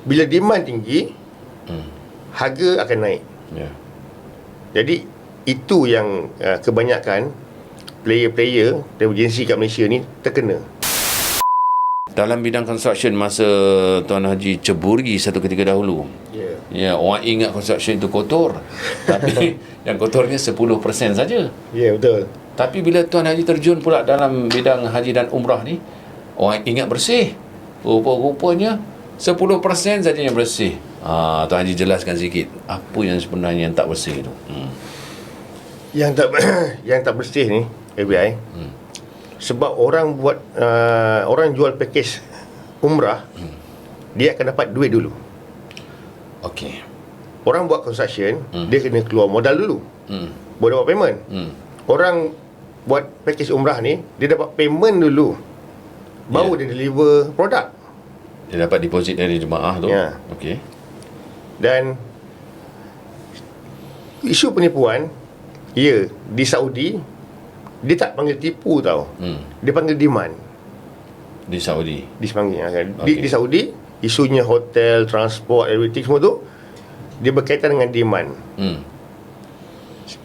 Bila demand tinggi, Hmm. harga akan naik. Ya. Jadi itu yang uh, kebanyakan player-player travel agency kat Malaysia ni terkena. Dalam bidang construction masa Tuan Haji ceburi satu ketika dahulu. Ya. Yeah. Ya, orang ingat construction itu kotor. Tapi yang kotornya 10% saja. Ya, yeah, betul. Tapi bila Tuan Haji terjun pula dalam bidang haji dan umrah ni, orang ingat bersih. Rupa-rupanya 10% saja yang bersih. Ha, Tuan Haji jelaskan sikit apa yang sebenarnya yang tak bersih tu. Hmm. Yang tak yang tak bersih ni FBI. Hmm. Sebab orang buat uh, orang jual package umrah, hmm. dia akan dapat duit dulu. Okey. Orang buat construction, hmm. dia kena keluar modal dulu. Hmm. Baru dapat payment. Hmm. Orang buat package umrah ni, dia dapat payment dulu. Baru yeah. dia deliver produk. Dia dapat deposit dari jemaah tu. Ya. Okey. Dan isu penipuan, ya, di Saudi dia tak panggil tipu tau. Hmm. Dia panggil demand. Di Saudi. Di panggil kan. Di, Okey. di Saudi isunya hotel, transport, everything semua tu dia berkaitan dengan demand. Hmm.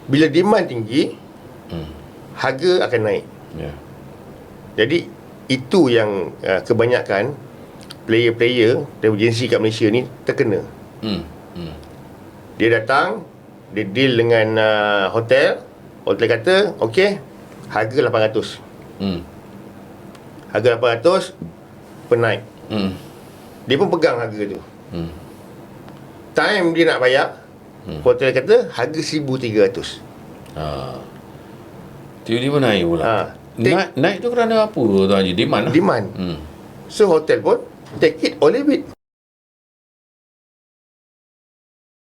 Bila demand tinggi, Hmm. harga akan naik. Ya. Jadi itu yang uh, kebanyakan player-player travel agency kat Malaysia ni terkena. Hmm. Hmm. Dia datang, dia deal dengan uh, hotel, hotel kata, okey, harga 800. Hmm. Harga 800 penaik. Hmm. Dia pun pegang harga tu. Hmm. Time dia nak bayar, hmm. hotel kata harga 1300. Ha. Tiba-tiba naik pula. Ha. Naik, naik tu kerana apa Tuan Haji? Demand lah. Demand. Hmm. So hotel pun De git Alevi